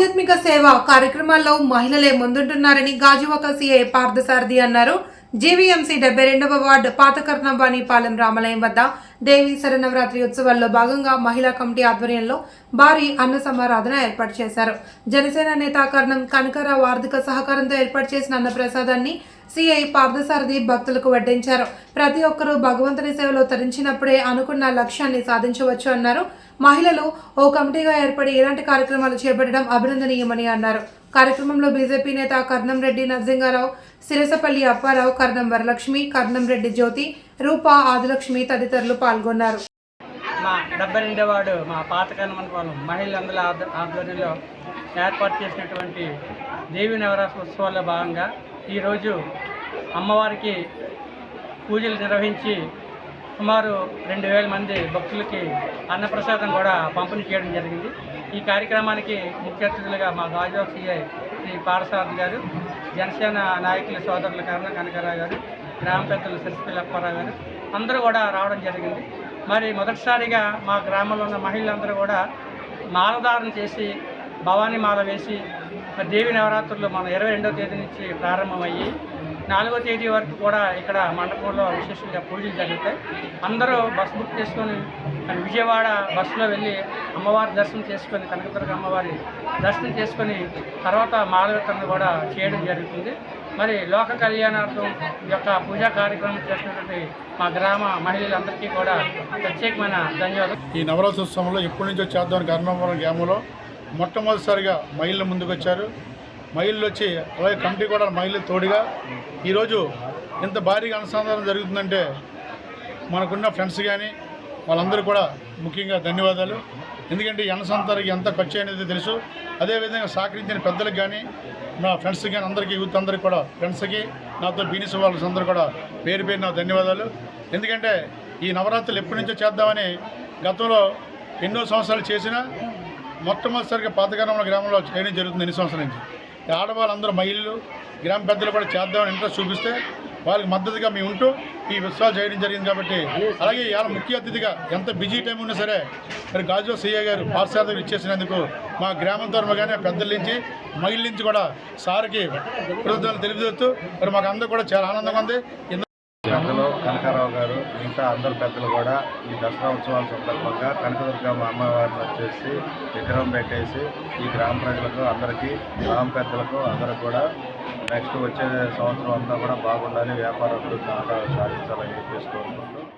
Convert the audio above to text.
ఆధ్యాత్మిక సేవ కార్యక్రమాల్లో మహిళలే ముందుంటున్నారని గాజువాక సీఐ పార్థసారథి అన్నారు. జీవీఎంసీ డెబ్బై రెండవ వార్డు పాతకర్ణవాణిపాలెం రామలయం వద్ద దేవి శరణవరాత్రి ఉత్సవాల్లో భాగంగా మహిళా కమిటీ ఆధ్వర్యంలో భారీ అన్న సమారాధన ఏర్పాటు చేశారు. జనసేన నేత కర్ణం కనకరావు ఆర్థిక సహకారంతో ఏర్పాటు చేసిన అన్నప్రసాదాన్ని సిఐ పార్థసారథి భక్తులకు వడ్డించారు. ప్రతి ఒక్కరూ భగవంతుని సేవలో తరించినప్పుడే అనుకున్న లక్ష్యాన్ని సాధించవచ్చు అన్నారు. మహిళలు ఓ కమిటీగా ఏర్పడి ఇలాంటి కార్యక్రమాలు చేపట్టడం అభినందనీయమని అన్నారు. కార్యక్రమంలో బీజేపీ నేత కర్ణం రెడ్డి నరసింగారావు సిరసపల్లి అప్పారావు కర్ణం వరలక్ష్మి కర్ణం రెడ్డి జ్యోతి రూప ఆదిలక్ష్మి తదితరులు పాల్గొన్నారు. మా డెబ్బై రెండో వాడు మా పాతకాలం అనుకోవాలి మహిళలందరి ఆధ్వర్యంలో ఏర్పాటు చేసినటువంటి దేవి నవరాత్రి ఉత్సవాల్లో భాగంగా ఈరోజు అమ్మవారికి పూజలు నిర్వహించి సుమారు రెండు వేల మంది భక్తులకి అన్నప్రసాదం కూడా పంపిణీ చేయడం జరిగింది. ఈ కార్యక్రమానికి ముఖ్య అతిథులుగా మా గాజువా సిఐ శ్రీ పారసారథి గారు జనసేన నాయకుల సోదరుల కరణ కనకరావు గారు గ్రామ పెద్దలు శశిపల్లి గారు అందరూ కూడా రావడం జరిగింది. మరి మొదటిసారిగా మా గ్రామంలో ఉన్న మహిళలందరూ కూడా మాలధారణ చేసి భవానీ మాల వేసి దేవి నవరాత్రులు మన ఇరవై రెండవ తేదీ నుంచి ప్రారంభమయ్యి నాలుగో తేదీ వరకు కూడా ఇక్కడ మండపంలో విశేషంగా పూజలు జరుగుతాయి. అందరూ బస్ బుక్ చేసుకొని విజయవాడ బస్సులో వెళ్ళి అమ్మవారి దర్శనం చేసుకొని కనకదుర్గ అమ్మవారి దర్శనం చేసుకొని తర్వాత మాలవికరణ కూడా చేయడం జరుగుతుంది. మరి లోక కళ్యాణార్థం యొక్క పూజా కార్యక్రమం చేసినటువంటి మా గ్రామ మహిళలందరికీ కూడా ప్రత్యేకమైన ధన్యవాదాలు. ఈ నవరాత్రోత్సవంలో ఎప్పటి నుంచో చేద్దామని కర్ణపురం గ్రామంలో మొట్టమొదటిసారిగా మహిళలు ముందుకు వచ్చారు మహిళలు వచ్చి అలాగే కమిటీ కూడా మహిళలు తోడుగా. ఈరోజు ఇంత భారీగా అనుసంధానం జరుగుతుందంటే మనకున్న ఫ్రెండ్స్ కానీ వాళ్ళందరూ కూడా ముఖ్యంగా ధన్యవాదాలు. ఎందుకంటే ఈ అనుసంధానికి ఎంత ఖర్చు అనేది తెలుసు. అదేవిధంగా సహకరించిన పెద్దలకు కానీ నా ఫ్రెండ్స్ కానీ అందరికీ యూత్ అందరికీ కూడా ఫ్రెండ్స్కి నాతో బీనిస్ వాళ్ళకి అందరూ కూడా పేరు పేరు నా ధన్యవాదాలు. ఎందుకంటే ఈ నవరాత్రులు ఎప్పటి నుంచో చేద్దామని గతంలో ఎన్నో సంవత్సరాలు చేసినా మొట్టమొదటిసారిగా పాతకాలంలో గ్రామంలో చేయడం జరుగుతుంది ఎన్ని సంవత్సరాల నుంచి? ఆడవాళ్ళందరూ మహిళలు గ్రామ పెద్దలు కూడా చేద్దామని ఇంట్రెస్ట్ చూపిస్తే వాళ్ళకి మద్దతుగా మేము ఉంటూ ఈ విశ్వాసం చేయడం జరిగింది కాబట్టి అలాగే ఇవాళ ముఖ్య అతిథిగా ఎంత బిజీ టైం ఉన్నా సరే మరి గాజువా సీఏ గారు పాఠశాలకు ఇచ్చేసినందుకు మా గ్రామం తరఫున కానీ పెద్దల నుంచి మహిళల నుంచి కూడా సార్కి కృతజ్ఞతలు తెలియజేస్తూ మరి మాకు అందరూ కూడా చాలా ఆనందంగా ఉంది. పెద్దలు కనకారావు గారు ఇంకా అందరు పెద్దలు కూడా ఈ దసరా ఉత్సవాల సందర్భంగా కనకదుర్గమ్మ అమ్మవారిని వచ్చేసి విగ్రహం పెట్టేసి ఈ గ్రామ ప్రజలకు అందరికీ గ్రామ పెద్దలకు అందరూ కూడా నెక్స్ట్ వచ్చే సంవత్సరం అంతా కూడా బాగుండాలి వ్యాపార అభివృద్ధి సాధించాలని చెప్పేసి కోరుకుంటూ